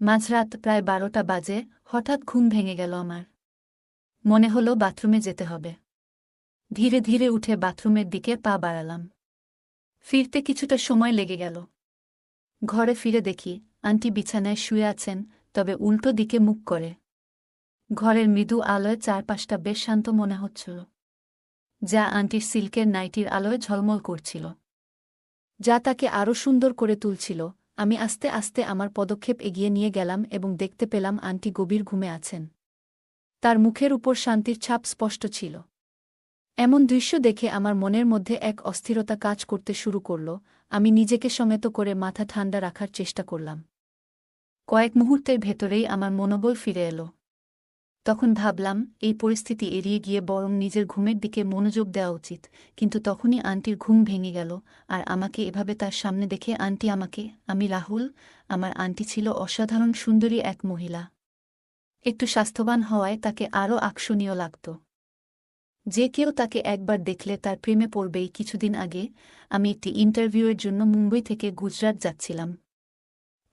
মাঝরাত প্রায় বারোটা বাজে, হঠাৎ ঘুম ভেঙে গেল আমার। মনে হলো বাথরুমে যেতে হবে। ধীরে ধীরে উঠে বাথরুমের দিকে পা বাড়ালাম। ফিরতে কিছুটা সময় লেগে গেল। ঘরে ফিরে দেখি, আন্টি বিছানায় শুয়ে আছেন, তবে উল্টো দিকে মুখ করে। ঘরের মৃদু আলোয় চারপাশটা বেশ শান্ত মনে হচ্ছিল। যা আন্টির সিল্কের নাইটির আলোয় ঝলমল করছিল। যা তাকে আরও সুন্দর করে তুলছিল আমি আস্তে আস্তে আমার পদক্ষেপ এগিয়ে নিয়ে গেলাম এবং দেখতে পেলাম আন্টি গভীর ঘুমে আছেন। তার মুখের উপর শান্তির ছাপ স্পষ্ট ছিল। এমন দৃশ্য দেখে আমার মনের মধ্যে এক অস্থিরতা কাজ করতে শুরু করল, আমি নিজেকে সমেত করে মাথা ঠান্ডা রাখার চেষ্টা করলাম। কয়েক মুহূর্তের ভেতরেই আমার মনোবল ফিরে এলো। তখন ভাবলাম, এই পরিস্থিতি এড়িয়ে গিয়ে বরং নিজের ঘুমের দিকে মনোযোগ দেওয়া উচিত। কিন্তু তখনই আন্টির ঘুম ভেঙে গেল, আর আমাকে এভাবে তার সামনে দেখে আন্টি আমাকে, আমি রাহুল, আমার আন্টি ছিল অসাধারণ সুন্দরী এক মহিলা। একটু স্বাস্থ্যবান হওয়ায় তাকে আরও আকর্ষণীয় লাগত। যে কেউ তাকে একবার দেখলে তার প্রেমে পড়বেই। কিছুদিন আগে আমি একটি ইন্টারভিউয়ের জন্য মুম্বই থেকে গুজরাট যাচ্ছিলাম।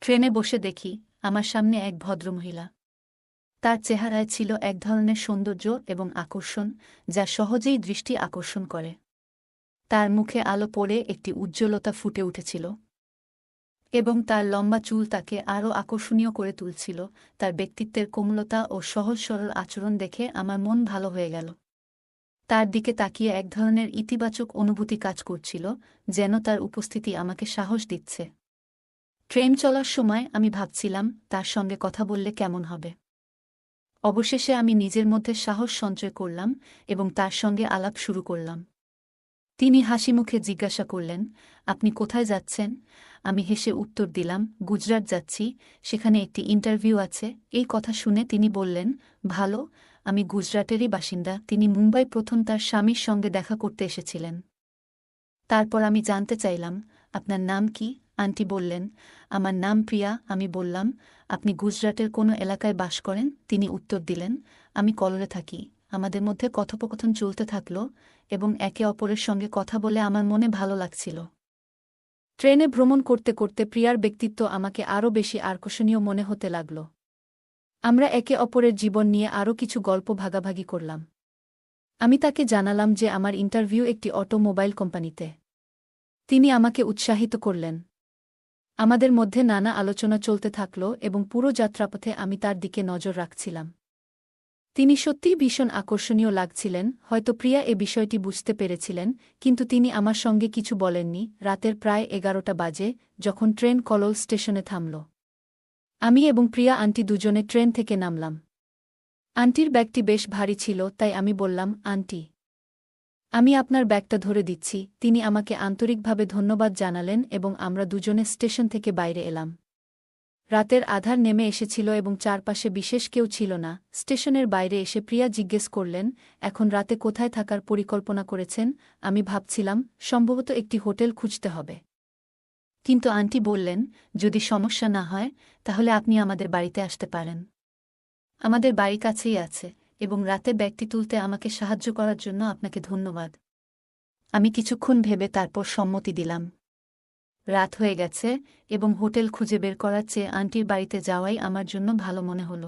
ট্রেনে বসে দেখি, আমার সামনে এক ভদ্রমহিলা। তার চেহারায় ছিল এক ধরনের সৌন্দর্য এবং আকর্ষণ যা সহজেই দৃষ্টি আকর্ষণ করে। তার মুখে আলো পড়ে একটি উজ্জ্বলতা ফুটে উঠেছিল এবং তার লম্বা চুল তাকে আরও আকর্ষণীয় করে তুলছিল। তার ব্যক্তিত্বের কোমলতা ও সহজ সরল আচরণ দেখে আমার মন ভালো হয়ে গেল। তার দিকে তাকিয়ে এক ধরনের ইতিবাচক অনুভূতি কাজ করছিল, যেন তার উপস্থিতি আমাকে সাহস দিচ্ছে। ট্রেন চলার সময় আমি ভাবছিলাম, তার সঙ্গে কথা বললে কেমন হবে? অবশেষে আমি নিজের মধ্যে সাহস সঞ্চয় করলাম এবং তার সঙ্গে আলাপ শুরু করলাম। তিনি হাসি মুখে জিজ্ঞাসা করলেন, আপনি কোথায় যাচ্ছেন? আমি হেসে উত্তর দিলাম, গুজরাট যাচ্ছি, সেখানে একটি ইন্টারভিউ আছে। এই কথা শুনে তিনি বললেন, ভালো, আমি গুজরাটেরই বাসিন্দা। তিনি মুম্বাই প্রথম তার স্বামীর সঙ্গে দেখা করতে এসেছিলেন। তারপর আমি জানতে চাইলাম, আপনার নাম কি? আন্টি বললেন, আমার নাম প্রিয়া, আমি বললাম, আপনি গুজরাটের কোনো এলাকায় বাস করেন? তিনি উত্তর দিলেন, আমি কলরে থাকি। আমাদের মধ্যে কথোপকথন চলতে থাকল এবং একে অপরের সঙ্গে কথা বলে আমার মনে ভালো লাগছিল। ট্রেনে ভ্রমণ করতে করতে প্রিয়ার ব্যক্তিত্ব আমাকে আরও বেশি আকর্ষণীয় মনে হতে লাগল। আমরা একে অপরের জীবন নিয়ে আরও কিছু গল্প ভাগাভাগি করলাম। আমি তাকে জানালাম যে আমার ইন্টারভিউ একটি অটোমোবাইল কোম্পানিতে। তিনি আমাকে উৎসাহিত করলেন আমাদের মধ্যে নানা আলোচনা চলতে থাকল এবং পুরো যাত্রাপথে আমি তার দিকে নজর রাখছিলাম। তিনি সত্যিই ভীষণ আকর্ষণীয় লাগছিলেন, হয়তো প্রিয়া এ বিষয়টি বুঝতে পেরেছিলেন, কিন্তু তিনি আমার সঙ্গে কিছু বলেননি। রাতের প্রায় এগারোটা বাজে, যখন ট্রেন কলল স্টেশনে থামল। আমি এবং প্রিয়া আন্টি দুজনে ট্রেন থেকে নামলাম। আন্টির ব্যাগটি বেশ ভারী ছিল, তাই আমি বললাম, আন্টি। আমি আপনার ব্যাগটা ধরে দিচ্ছি, তিনি আমাকে আন্তরিকভাবে ধন্যবাদ জানালেন এবং আমরা দুজনে স্টেশন থেকে বাইরে এলাম। রাতের আধার নেমে এসেছিল এবং চারপাশে বিশেষ কেউ ছিল না। স্টেশনের বাইরে এসে প্রিয়া জিজ্ঞেস করলেন, এখন রাতে কোথায় থাকার পরিকল্পনা করেছেন? আমি ভাবছিলাম, সম্ভবত একটি হোটেল খুঁজতে হবে। কিন্তু আন্টি বললেন, যদি সমস্যা না হয়, তাহলে আপনি আমাদের বাড়িতে আসতে পারেন। আমাদের বাড়ি কাছেই আছে। এবং রাতে ব্যাগটি তুলতে আমাকে সাহায্য করার জন্য আপনাকে ধন্যবাদ। আমি কিছুক্ষণ ভেবে তারপর সম্মতি দিলাম। রাত হয়ে গেছে এবং হোটেল খুঁজে বের করার চেয়ে আন্টির বাড়িতে যাওয়াই আমার জন্য ভালো মনে হল।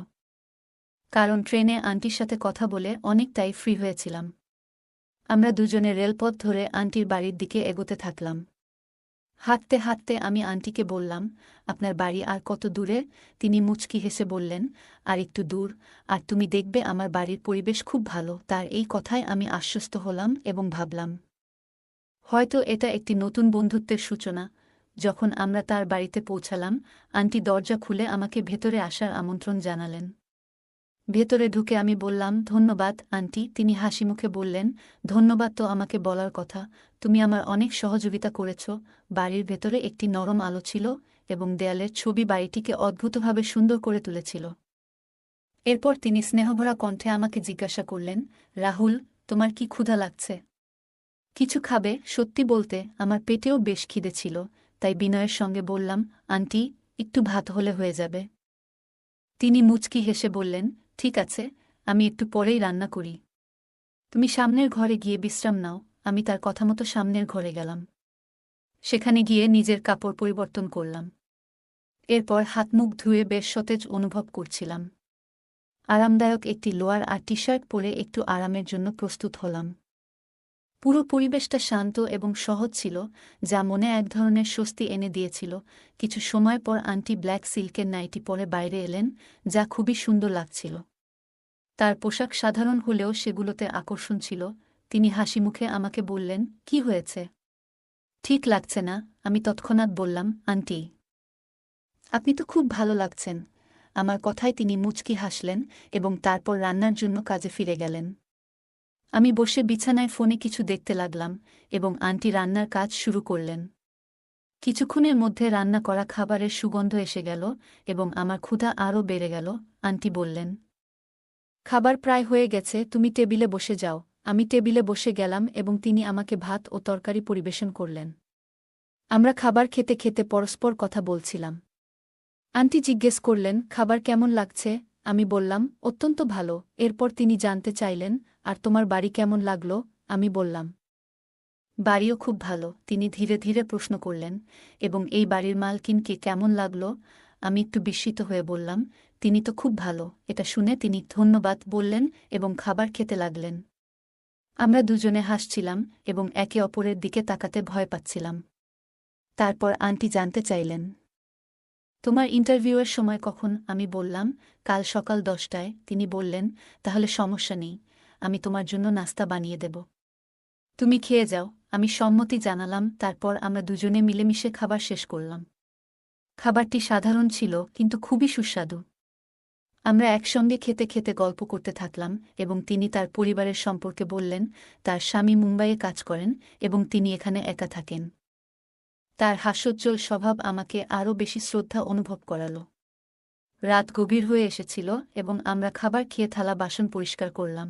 কারণ ট্রেনে আন্টির সাথে কথা বলে অনেকটাই ফ্রি হয়েছিলাম। আমরা দুজনে রেলপথ ধরে আন্টির বাড়ির দিকে এগোতে থাকলাম। হাঁটতে হাঁটতে আমি আন্টিকে বললাম, আপনার বাড়ি আর কত দূরে? তিনি মুচকি হেসে বললেন, আর একটু দূর। আর তুমি দেখবে আমার বাড়ির পরিবেশ খুব ভালো। তার এই কথায় আমি আশ্বস্ত হলাম এবং ভাবলাম, হয়তো এটা একটি নতুন বন্ধুত্বের সূচনা। যখন আমরা তার বাড়িতে পৌঁছালাম, আন্টি দরজা খুলে আমাকে ভেতরে আসার আমন্ত্রণ জানালেন। ভেতরে ঢুকে আমি বললাম, ধন্যবাদ, আন্টি। তিনি হাসি মুখে বললেন, ধন্যবাদ তো আমাকে বলার কথা। তুমি আমার অনেক সহযোগিতা করেছ। বাড়ির ভেতরে একটি নরম আলো ছিল এবং দেয়ালের ছবি বাড়িটিকে অদ্ভুতভাবে সুন্দর করে তুলেছিল। এরপর তিনি স্নেহভরা কণ্ঠে আমাকে জিজ্ঞাসা করলেন, রাহুল, তোমার কি ক্ষুধা লাগছে? কিছু খাবে, সত্যি বলতে, আমার পেটেও বেশ খিদে ছিল, তাই বিনয়ের সঙ্গে বললাম, আন্টি, একটু ভাত হলে হয়ে যাবে। তিনি মুচকি হেসে বললেন ঠিক আছে, আমি একটু পরেই রান্না করি। তুমি সামনের ঘরে গিয়ে বিশ্রাম নাও, আমি তার কথা মতো সামনের ঘরে গেলাম। সেখানে গিয়ে নিজের কাপড় পরিবর্তন করলাম। এরপর হাত মুখ ধুয়ে বেশ সতেজ অনুভব করছিলাম। আরামদায়ক একটি লোয়ার আর টি শার্ট পরে একটু আরামের জন্য প্রস্তুত হলাম। পুরো পরিবেশটা শান্ত এবং সহজ ছিল, যা মনে এক ধরনের স্বস্তি এনে দিয়েছিল। কিছু সময় পর আন্টি ব্ল্যাক সিল্কের নাইটি পরে বাইরে এলেন, যা খুবই সুন্দর লাগছিল। তার পোশাক সাধারণ হলেও সেগুলোতে আকর্ষণ ছিল। তিনি হাসি মুখে আমাকে বললেন, কি হয়েছে? ঠিক লাগছে না, আমি তৎক্ষণাৎ বললাম, আন্টি, আপনি তো খুব ভালো লাগছেন। আমার কথায় তিনি মুচকি হাসলেন এবং তারপর রান্নার জন্য কাজে ফিরে গেলেন। আমি বসে বিছানায় ফোনে কিছু দেখতে লাগলাম এবং আন্টি রান্নার কাজ শুরু করলেন। কিছুক্ষণের মধ্যে রান্না করা খাবারের সুগন্ধ এসে গেল এবং আমার ক্ষুধা আরও বেড়ে গেল, আন্টি বললেন। খাবার প্রায় হয়ে গেছে, তুমি টেবিলে বসে যাও। আমি টেবিলে বসে গেলাম এবং তিনি আমাকে ভাত ও তরকারি পরিবেশন করলেন। আমরা খাবার খেতে খেতে পরস্পর কথা বলছিলাম। আন্টি জিজ্ঞেস করলেন, খাবার কেমন লাগছে? আমি বললাম, অত্যন্ত ভালো। এরপর তিনি জানতে চাইলেন আর তোমার বাড়ি কেমন লাগল? আমি বললাম। বাড়িও খুব ভালো। তিনি ধীরে ধীরে প্রশ্ন করলেন, এবং এই বাড়ির মালকিনকে কেমন লাগল? আমি একটু বিস্মিত হয়ে বললাম, তিনি তো খুব ভালো। এটা শুনে তিনি ধন্যবাদ বললেন এবং খাবার খেতে লাগলেন। আমরা দুজনে হাসছিলাম এবং একে অপরের দিকে তাকাতে ভয় পাচ্ছিলাম। তারপর আন্টি জানতে চাইলেন, তোমার ইন্টারভিউয়ের সময় কখন? আমি বললাম, কাল সকাল দশটায়। তিনি বললেন, তাহলে সমস্যা নেই। আমি তোমার জন্য নাস্তা বানিয়ে দেব। তুমি খেয়ে যাও, আমি সম্মতি জানালাম, তারপর আমরা দুজনে মিলেমিশে খাবার শেষ করলাম। খাবারটি সাধারণ ছিল, কিন্তু খুবই সুস্বাদু। আমরা একসঙ্গে খেতে খেতে গল্প করতে থাকলাম, এবং তিনি তার পরিবারের সম্পর্কে বললেন, তার স্বামী মুম্বাইয়ে কাজ করেন, এবং তিনি এখানে একা থাকেন। তার হাস্যোজ্জ্বল স্বভাব আমাকে আরও বেশি শ্রদ্ধা অনুভব করালো। রাত গভীর হয়ে এসেছিল, এবং আমরা খাবার খেয়ে থালা বাসন পরিষ্কার করলাম।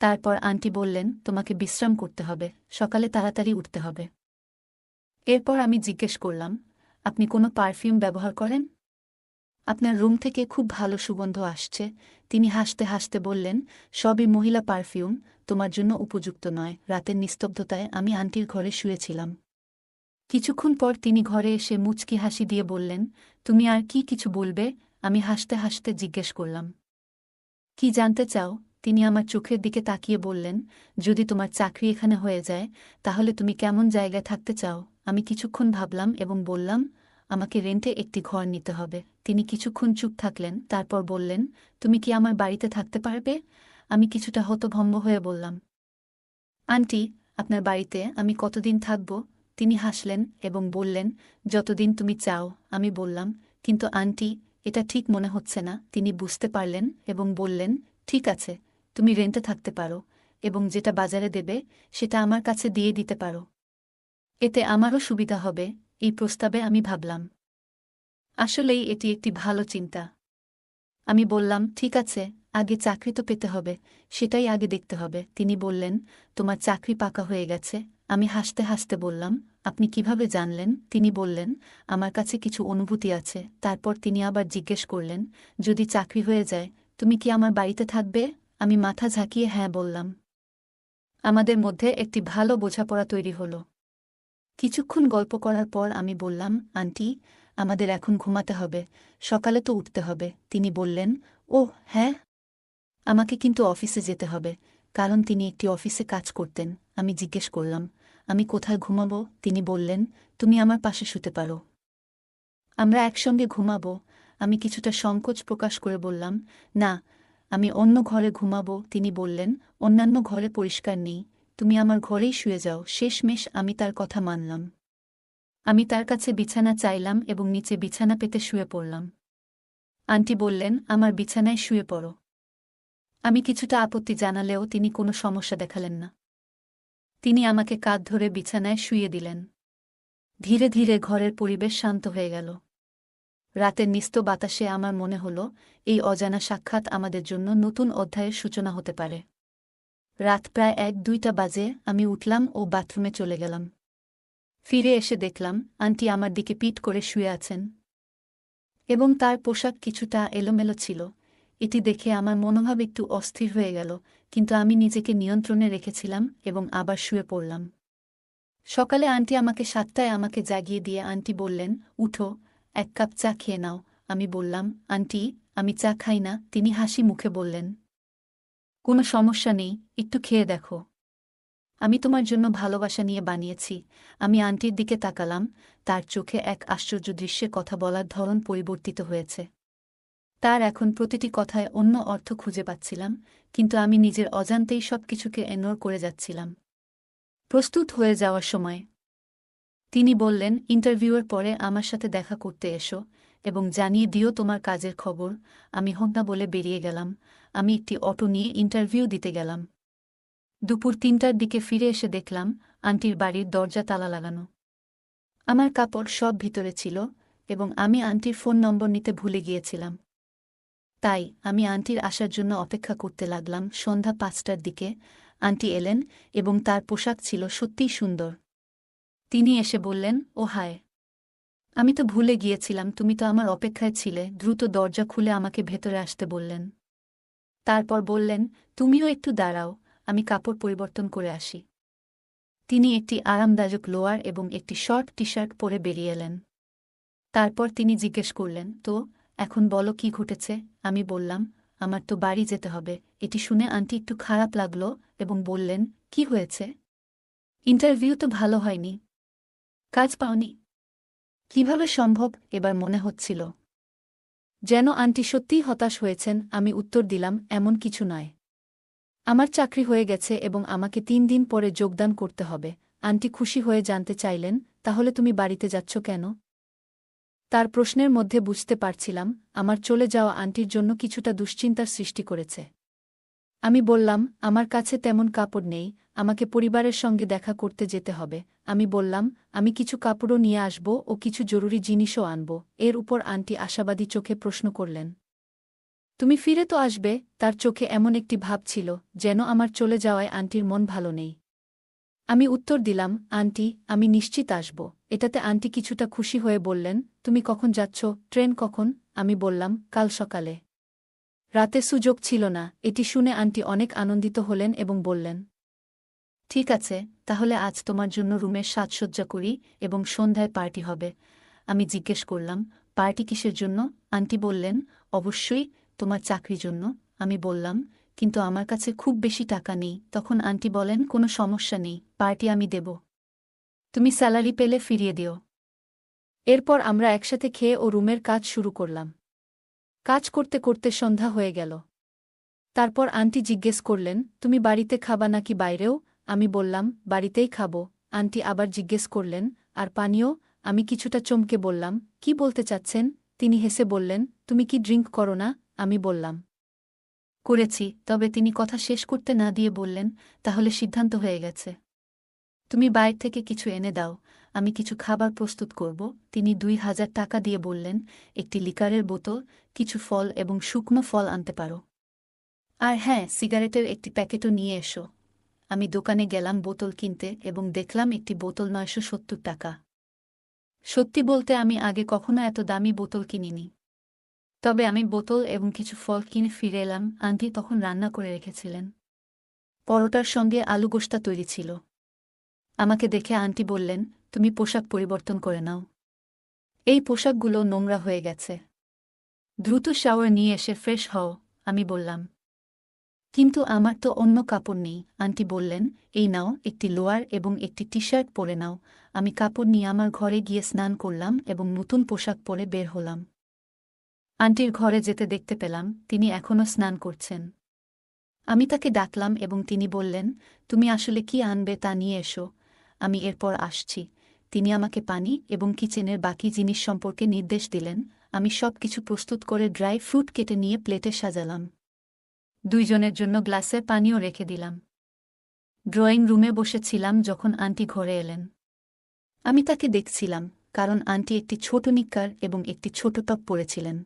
তারপর আন্টি বললেন, তোমাকে বিশ্রাম করতে হবে। সকালে তাড়াতাড়ি উঠতে হবে। এরপর আমি জিজ্ঞেস করলাম, আপনি কোনো পারফিউম ব্যবহার করেন? আপনার রুম থেকে খুব ভালো সুগন্ধ আসছে। তিনি হাসতে হাসতে বললেন, সবই মহিলা পারফিউম, তোমার জন্য উপযুক্ত নয়। রাতের নিস্তব্ধতায় আমি আন্টির ঘরে শুয়েছিলাম। কিছুক্ষণ পর তিনি ঘরে এসে মুচকি হাসি দিয়ে বললেন, তুমি আর কি কিছু বলবে? আমি হাসতে হাসতে জিজ্ঞেস করলাম, কি জানতে চাও? তিনি আমার চোখের দিকে তাকিয়ে বললেন, যদি তোমার চাকরি এখানে হয়ে যায়, তাহলে তুমি কেমন জায়গায় থাকতে চাও? আমি কিছুক্ষণ ভাবলাম এবং বললাম, আমাকে রেন্টে একটি ঘর নিতে হবে। তিনি কিছুক্ষণ চুপ থাকলেন, তারপর বললেন, তুমি কি আমার বাড়িতে থাকতে পারবে? আমি কিছুটা হতভম্ব হয়ে বললাম, আন্টি, আপনার বাড়িতে আমি কতদিন থাকব? তিনি হাসলেন এবং বললেন, যতদিন তুমি চাও। আমি বললাম, কিন্তু আন্টি, এটা ঠিক মনে হচ্ছে না। তিনি বুঝতে পারলেন এবং বললেন, ঠিক আছে। তুমি রেন্টে থাকতে পারো এবং যেটা বাজারে দেবে সেটা আমার কাছে দিয়ে দিতে পারো। এতে আমারও সুবিধা হবে, এই প্রস্তাবে আমি ভাবলাম। আসলেই এটি একটি ভালো চিন্তা। আমি বললাম, ঠিক আছে, আগে চাকরি তো পেতে হবে, সেটাই আগে দেখতে হবে। তিনি বললেন, তোমার চাকরি পাকা হয়ে গেছে। আমি হাসতে হাসতে বললাম, আপনি কীভাবে জানলেন? তিনি বললেন, আমার কাছে কিছু অনুভূতি আছে। তারপর তিনি আবার জিজ্ঞেস করলেন, যদি চাকরি হয়ে যায়, তুমি কি আমার বাড়িতে থাকবে? আমি মাথা ঝাঁকিয়ে হ্যাঁ বললাম। আমাদের মধ্যে একটি ভালো বোঝাপড়া তৈরি হল। কিছুক্ষণ গল্প করার পর আমি বললাম, আন্টি, আমাদের এখন ঘুমাতে হবে। সকালে তো উঠতে হবে। তিনি বললেন ও হ্যাঁ। আমাকে কিন্তু অফিসে যেতে হবে, কারণ তিনি একটি অফিসে কাজ করতেন। আমি জিজ্ঞেস করলাম, আমি কোথায় ঘুমাব? তিনি বললেন, তুমি আমার পাশে শুতে পারো। আমরা একসঙ্গে ঘুমাবো। আমি কিছুটা সংকোচ প্রকাশ করে বললাম, না আমি অন্য ঘরে ঘুমাবো, তিনি বললেন, অন্যান্য ঘরে পরিষ্কার নেই, তুমি আমার ঘরেই শুয়ে যাও, শেষমেশ আমি তার কথা মানলাম। আমি তার কাছে বিছানা চাইলাম এবং নিচে বিছানা পেতে শুয়ে পড়লাম। আন্টি বললেন, আমার বিছানায় শুয়ে পড়ো। আমি কিছুটা আপত্তি জানালেও তিনি কোনো সমস্যা দেখালেন না। তিনি আমাকে কাঁধ ধরে বিছানায় শুয়ে দিলেন। ধীরে ধীরে ঘরের পরিবেশ শান্ত হয়ে গেল। রাতের নিস্ত বাতাসে আমার মনে হল, এই অজানা সাক্ষাৎ আমাদের জন্য নতুন অধ্যায়ের সূচনা হতে পারে। রাত প্রায় এক, দুইটা বাজে, আমি উঠলাম ও বাথরুমে চলে গেলাম। ফিরে এসে দেখলাম, আন্টি আমার দিকে পিট করে শুয়ে আছেন। এবং তার পোশাক কিছুটা এলোমেলো ছিল। এটি দেখে আমার মনোভাব একটু অস্থির হয়ে গেল, কিন্তু আমি নিজেকে নিয়ন্ত্রণে রেখেছিলাম এবং আবার শুয়ে পড়লাম। সকালে আন্টি আমাকে সাতটায় আমাকে জাগিয়ে দিয়ে আন্টি বললেন, উঠো। এক কাপ চা খেয়ে নাও, আমি বললাম, আন্টি, আমি চা খাই না। তিনি হাসি মুখে বললেন, কোনো সমস্যা নেই, একটু খেয়ে দেখো। আমি তোমার জন্য ভালোবাসা নিয়ে বানিয়েছি। আমি আন্টির দিকে তাকালাম, তার চোখে এক আশ্চর্য দৃশ্যে কথা বলার ধরন পরিবর্তিত হয়েছে। তার এখন প্রতিটি কথায় অন্য অর্থ খুঁজে পাচ্ছিলাম, কিন্তু আমি নিজের অজান্তেই সব কিছুকে এনোর করে যাচ্ছিলাম। প্রস্তুত হয়ে যাওয়ার সময় তিনি বললেন, ইন্টারভিউয়ের পরে আমার সাথে দেখা করতে এসো এবং জানিয়ে দিও তোমার কাজের খবর। আমি হন্না বলে বেরিয়ে গেলাম। আমি একটি অটো নিয়ে ইন্টারভিউ দিতে গেলাম। দুপুর তিনটার দিকে ফিরে এসে দেখলাম, আন্টির বাড়ির দরজা তালা লাগানো। আমার কাপড় সব ভিতরে ছিল এবং আমি আন্টির ফোন নম্বর নিতে ভুলে গিয়েছিলাম। তাই আমি আন্টির আসার জন্য অপেক্ষা করতে লাগলাম সন্ধ্যা পাঁচটার দিকে। আন্টি এলেন এবং তার পোশাক ছিল সত্যিই সুন্দর। তিনি এসে বললেন, ও হায়, আমি তো ভুলে গিয়েছিলাম, তুমি তো আমার অপেক্ষায় ছিলে দ্রুত দরজা খুলে আমাকে ভেতরে আসতে বললেন। তারপর বললেন, তুমিও একটু দাঁড়াও, আমি কাপড় পরিবর্তন করে আসি তিনি একটি আরামদায়ক লোয়ার এবং একটি শর্ট টি শার্ট পরে বেরিয়ে এলেন। তারপর তিনি জিজ্ঞেস করলেন, তো, এখন বলো কি ঘটেছে আমি বললাম, আমার তো বাড়ি যেতে হবে এটি শুনে আন্টি একটু খারাপ লাগল এবং বললেন, কি হয়েছে? ইন্টারভিউ তো ভালো হয়নি। কাজ পাওনি। কীভাবে সম্ভব এবার মনে হচ্ছিল। যেন আন্টি সত্যিই হতাশ হয়েছেন, আমি উত্তর দিলাম, এমন কিছু নয়। আমার চাকরি হয়ে গেছে এবং আমাকে তিন দিন পরে যোগদান করতে হবে। আন্টি খুশি হয়ে জানতে চাইলেন, তাহলে তুমি বাড়িতে যাচ্ছ কেন? তার প্রশ্নের মধ্যে বুঝতে পারছিলাম, আমার চলে যাওয়া আন্টির জন্য কিছুটা দুশ্চিন্তার সৃষ্টি করেছে। আমি বললাম, আমার কাছে তেমন কাপড় নেই, আমাকে পরিবারের সঙ্গে দেখা করতে যেতে হবে। আমি বললাম, আমি কিছু কাপড়ও নিয়ে আসব ও কিছু জরুরি জিনিসও আনব। এর উপর আন্টি আশাবাদী চোখে প্রশ্ন করলেন। তুমি ফিরে তো আসবে, তার চোখে এমন একটি ভাব ছিল, যেন আমার চলে যাওয়ায় আন্টির মন ভালো নেই। আমি উত্তর দিলাম, আন্টি, আমি নিশ্চিত আসব। এটাতে আন্টি কিছুটা খুশি হয়ে বললেন, তুমি কখন যাচ্ছ, ট্রেন কখন? আমি বললাম, কাল সকালে। রাতে সুযোগ ছিল না, এটি শুনে আন্টি অনেক আনন্দিত হলেন এবং বললেন, ঠিক আছে, তাহলে আজ তোমার জন্য রুমের সাজসজ্জা করি এবং সন্ধ্যায় পার্টি হবে। আমি জিজ্ঞেস করলাম, পার্টি কিসের জন্য? আন্টি বললেন, অবশ্যই তোমার চাকরির জন্য। আমি বললাম, কিন্তু আমার কাছে খুব বেশি টাকা নেই। তখন আন্টি বলেন, কোনো সমস্যা নেই, পার্টি আমি দেব। তুমি স্যালারি পেলে ফিরিয়ে দিও। এরপর আমরা একসাথে খেয়ে ও রুমের কাজ শুরু করলাম। কাজ করতে করতে সন্ধ্যা হয়ে গেল। তারপর আন্টি জিজ্ঞেস করলেন, তুমি বাড়িতে খাবা নাকি বাইরেও? আমি বললাম, বাড়িতেই খাব। আন্টি আবার জিজ্ঞেস করলেন, আর পানীয়? আমি কিছুটা চমকে বললাম, কি বলতে চাচ্ছেন? তিনি হেসে বললেন, তুমি কি ড্রিঙ্ক করো না? আমি বললাম, করেছি, তবে তিনি কথা শেষ করতে না দিয়ে বললেন, তাহলে সিদ্ধান্ত হয়ে গেছে। তুমি বাইর থেকে কিছু এনে দাও। আমি কিছু খাবার প্রস্তুত করব। তিনি দুই হাজার টাকা দিয়ে বললেন, একটি লিকারের বোতল, কিছু ফল এবং শুকনো ফল আনতে পারো। আর হ্যাঁ সিগারেটের একটি প্যাকেটও নিয়ে এসো। আমি দোকানে গেলাম বোতল কিনতে এবং দেখলাম একটি বোতল নয়শো সত্তর টাকা। সত্যি বলতে আমি আগে কখনো এত দামি বোতল কিনিনি। তবে আমি বোতল এবং কিছু ফল কিনে ফিরে এলাম, আন্টি তখন রান্না করে রেখেছিলেন। পরোটার সঙ্গে আলু গোস্তা তৈরি ছিল। আমাকে দেখে আন্টি বললেন তুমি পোশাক পরিবর্তন করে নাও। এই পোশাকগুলো নোংরা হয়ে গেছে। দ্রুত শাওয়ার নিয়ে এসে ফ্রেশ হও, আমি বললাম। কিন্তু আমার তো অন্য কাপড় নেই, আন্টি বললেন, এই নাও একটি লোয়ার এবং একটি টি শার্ট পরে নাও। আমি কাপড় নিয়ে আমার ঘরে গিয়ে স্নান করলাম এবং নতুন পোশাক পরে বের হলাম। আন্টির ঘরে যেতে দেখতে পেলাম, তিনি এখনও স্নান করছেন। আমি তাকে ডাকলাম এবং তিনি বললেন, তুমি আসলে কি আনবে তা নিয়ে এসো। আমি এরপর আসছি। তিনি আমাকে পানি এবং কিচেনের বাকি জিনিস সম্পর্কে নির্দেশ দিলেন। আমি সব কিছু প্রস্তুত করে ড্রাই ফ্রুট কেটে নিয়ে প্লেটে সাজালাম। দুইজনের জন্য গ্লাসে পানিও রেখে দিলাম। ড্রয়িং রুমে বসেছিলাম যখন আন্টি ঘরে এলেন। আমি তাকে দেখছিলাম, কারণ আন্টি একটি ছোট নিক্কার এবং একটি ছোট টপ পরেছিলেন।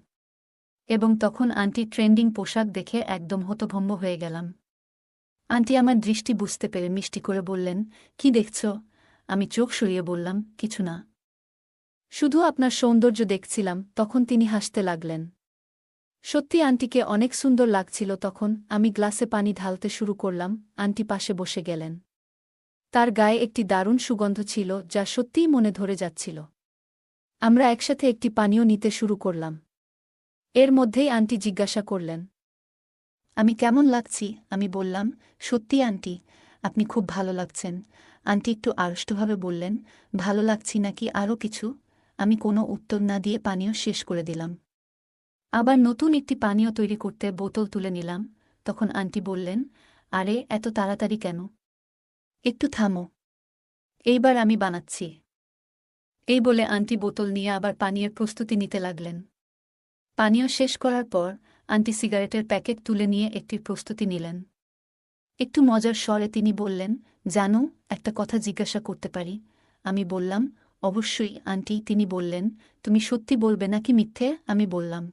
এবং তখন আন্টি ট্রেন্ডিং পোশাক দেখে একদম হতভম্ব হয়ে গেলাম। আন্টি আমার দৃষ্টি বুঝতে পেরে মিষ্টি করে বললেন, কি দেখছ? আমি চোখ সরিয়ে বললাম, কিছু না। শুধু আপনার সৌন্দর্য দেখছিলাম, তখন তিনি হাসতে লাগলেন। সত্যি আন্টিকে অনেক সুন্দর লাগছিল তখন, আমি গ্লাসে পানি ঢালতে শুরু করলাম, আন্টি পাশে বসে গেলেন। তার গায়ে একটি দারুণ সুগন্ধ ছিল, যা সত্যিই মনে ধরে যাচ্ছিল। আমরা একসাথে একটি পানীয় নিতে শুরু করলাম। এর মধ্যেই আন্টি জিজ্ঞাসা করলেন, আমি কেমন লাগছি? আমি বললাম, সত্যি আন্টি, আপনি খুব ভালো লাগছেন। আন্টি একটু আড়ষ্টভাবে বললেন, ভালো লাগছি নাকি আরও কিছু? আমি কোনো উত্তর না দিয়ে পানীয় শেষ করে দিলাম। আবার নতুন একটি পানীয় তৈরি করতে বোতল তুলে নিলাম। তখন আন্টি বললেন, আরে, এত তাড়াতাড়ি কেন? একটু থামো। এইবার আমি বানাচ্ছি। এই বলে আন্টি বোতল নিয়ে আবার পানীয়ের প্রস্তুতি নিতে লাগলেন। পানীয় শেষ করার পর আন্টি সিগারেটের প্যাকেট তুলে নিয়ে একটি প্রস্তুতি নিলেন। একটু মজার স্বরে তিনি বললেন জানো, একটা কথা জিজ্ঞাসা করতে পারি। আমি বললাম, অবশ্যই, আন্টি, তিনি বললেন। তুমি সত্যি বলবে নাকি মিথ্যে? আমি বললাম।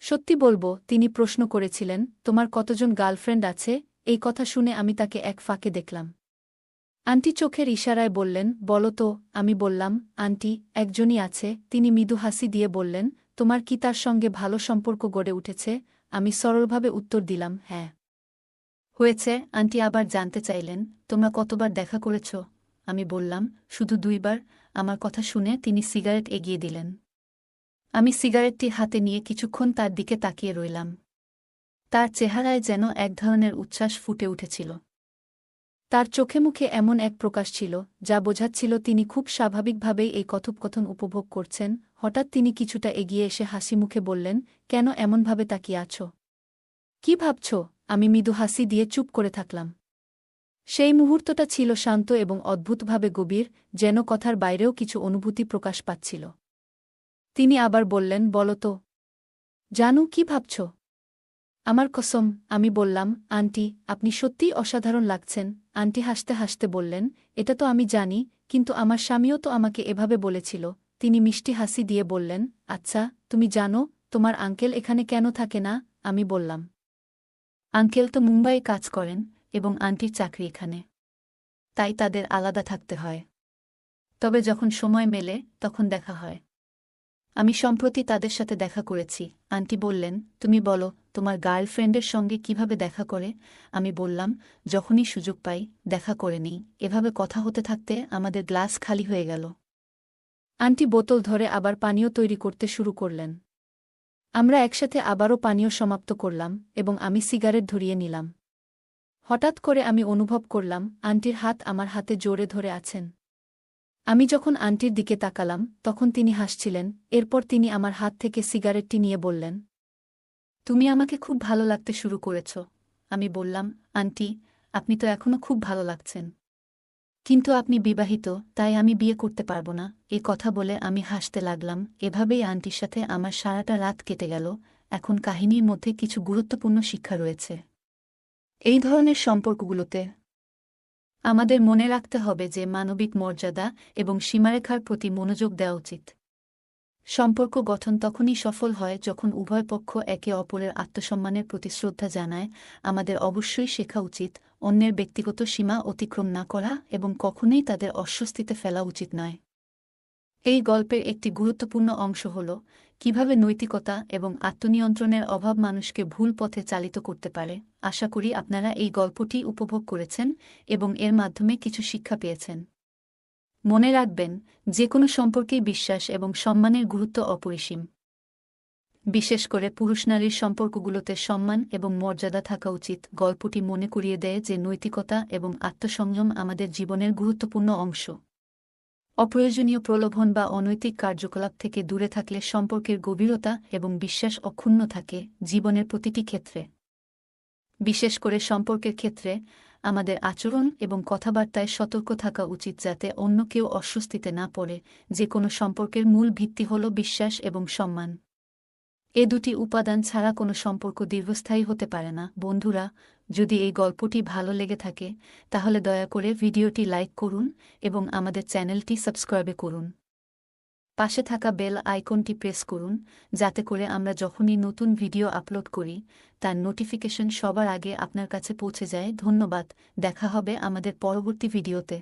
সত্যি বলব, তিনি প্রশ্ন করেছিলেন, তোমার কতজন গার্লফ্রেন্ড আছে? এই কথা শুনে আমি তাকে এক ফাঁকে দেখলাম। আন্টি চোখের ইশারায় বললেন, বলো তো। আমি বললাম, আন্টি, একজনই আছে। তিনি মৃদু হাসি দিয়ে বললেন, তোমার কি তার সঙ্গে ভালো সম্পর্ক গড়ে উঠেছে? আমি সরলভাবে উত্তর দিলাম হ্যাঁ। হয়েছে, আন্টি আবার জানতে চাইলেন, তোমরা কতবার দেখা করেছ? আমি বললাম, শুধু দুইবার। আমার কথা শুনে তিনি সিগারেট এগিয়ে দিলেন। আমি সিগারেটটি হাতে নিয়ে কিছুক্ষণ তার দিকে তাকিয়ে রইলাম। তার চেহারায় যেন এক ধরনের উচ্ছ্বাস ফুটে উঠেছিল। তার চোখে মুখে এমন এক প্রকাশ ছিল, যা বোঝাচ্ছিল তিনি খুব স্বাভাবিকভাবেই এই কথোপকথন উপভোগ করছেন। হঠাৎ তিনি কিছুটা এগিয়ে এসে হাসি মুখে বললেন, কেন এমনভাবে তাকিয়ে আছো? কি ভাবছ? আমি মৃদু হাসি দিয়ে চুপ করে থাকলাম। সেই মুহূর্তটা ছিল শান্ত এবং অদ্ভুতভাবে গভীর, যেন কথার বাইরেও কিছু অনুভূতি প্রকাশ পাচ্ছিল। তিনি আবার বললেন, বলো তো, জানু কি ভাবছ? আমার কসম, আমি বললাম, আন্টি, আপনি সত্যিই অসাধারণ লাগছেন। আন্টি হাসতে হাসতে বললেন, এটা তো আমি জানি, কিন্তু আমার স্বামীও তো আমাকে এভাবে বলেছিল। তিনি মিষ্টি হাসি দিয়ে বললেন আচ্ছা তুমি জানো, তোমার আঙ্কেল এখানে কেন থাকে না? আমি বললাম আঙ্কেল তো মুম্বাইয়ে কাজ করেন এবং আন্টির চাকরি এখানে। তাই তাদের আলাদা থাকতে হয়। তবে যখন সময় মেলে, তখন দেখা হয়। আমি সম্প্রতি তাদের সাথে দেখা করেছি। আন্টি বললেন, তুমি বলো, তোমার গার্লফ্রেন্ডের সঙ্গে কীভাবে দেখা করে? আমি বললাম, যখনই সুযোগ পাই, দেখা করে নিই। এভাবে কথা হতে থাকতে আমাদের গ্লাস খালি হয়ে গেল। আন্টি বোতল ধরে আবার পানীয় তৈরি করতে শুরু করলেন। আমরা একসাথে আবারও পানীয় সমাপ্ত করলাম এবং আমি সিগারেট ধরিয়ে নিলাম। হঠাৎ করে আমি অনুভব করলাম, আন্টির হাত আমার হাতে জোরে ধরে আছেন। আমি যখন আন্টির দিকে তাকালাম, তখন তিনি হাসছিলেন, এরপর তিনি আমার হাত থেকে সিগারেটটি নিয়ে বললেন, তুমি আমাকে খুব ভালো লাগতে শুরু করেছ। আমি বললাম, আন্টি, আপনি তো এখনও খুব ভালো লাগছেন। কিন্তু আপনি বিবাহিত, তাই আমি বিয়ে করতে পারব না। এ কথা বলে আমি হাসতে লাগলাম। এভাবেই আন্টির সাথে আমার সারাটা রাত কেটে গেল। এখন কাহিনীর মধ্যে কিছু গুরুত্বপূর্ণ শিক্ষা রয়েছে। এই ধরনের সম্পর্কগুলোতে আমাদের মনে রাখতে হবে যে মানবিক মর্যাদা এবং সীমারেখার প্রতি মনোযোগ দেওয়া উচিত। সম্পর্ক গঠন তখনই সফল হয় যখন উভয় পক্ষ একে অপরের আত্মসম্মানের প্রতি শ্রদ্ধা জানায়। আমাদের অবশ্যই শেখা উচিত অন্যের ব্যক্তিগত সীমা অতিক্রম না করা এবং কখনোই তাদের অস্বস্তিতে ফেলা উচিত নয়। এই গল্পের একটি গুরুত্বপূর্ণ অংশ হল কীভাবে নৈতিকতা এবং আত্মনিয়ন্ত্রণের অভাব মানুষকে ভুল পথে চালিত করতে পারে। আশা করি আপনারা এই গল্পটি উপভোগ করেছেন এবং এর মাধ্যমে কিছু শিক্ষা পেয়েছেন। মনে রাখবেন যে কোনো সম্পর্কেই বিশ্বাস এবং সম্মানের গুরুত্ব অপরিসীম। বিশেষ করে পুরুষ নারীর সম্পর্কগুলোতে সম্মান এবং মর্যাদা থাকা উচিত। গল্পটি মনে করিয়ে দেয় যে নৈতিকতা এবং আত্মসংযম আমাদের জীবনের গুরুত্বপূর্ণ অংশ। অপ্রয়োজনীয় প্রলোভন বা অনৈতিক কার্যকলাপ থেকে দূরে থাকলে সম্পর্কের গভীরতা এবং বিশ্বাস অক্ষুণ্ণ থাকে জীবনের প্রতিটি ক্ষেত্রে। বিশেষ করে সম্পর্কের ক্ষেত্রে আমাদের আচরণ এবং কথাবার্তায় সতর্ক থাকা উচিত যাতে অন্য কেউ অস্বস্তিতে না পড়ে। যে কোনো সম্পর্কের মূল ভিত্তি হল বিশ্বাস এবং সম্মান। এ দুটি উপাদান ছাড়া কোনো সম্পর্ক দীর্ঘস্থায়ী হতে পারে না। বন্ধুরা, যদি এই গল্পটি ভালো লেগে থাকে, তাহলে দয়া করে ভিডিওটি লাইক করুন এবং আমাদের চ্যানেলটি সাবস্ক্রাইবে করুন। পাশে থাকা বেল আইকনটি প্রেস করুন, যাতে করে আমরা যখনই নতুন ভিডিও আপলোড করি, তার নোটিফিকেশন সবার আগে আপনার কাছে পৌঁছে যায়। ধন্যবাদ, দেখা হবে আমাদের পরবর্তী ভিডিওতে।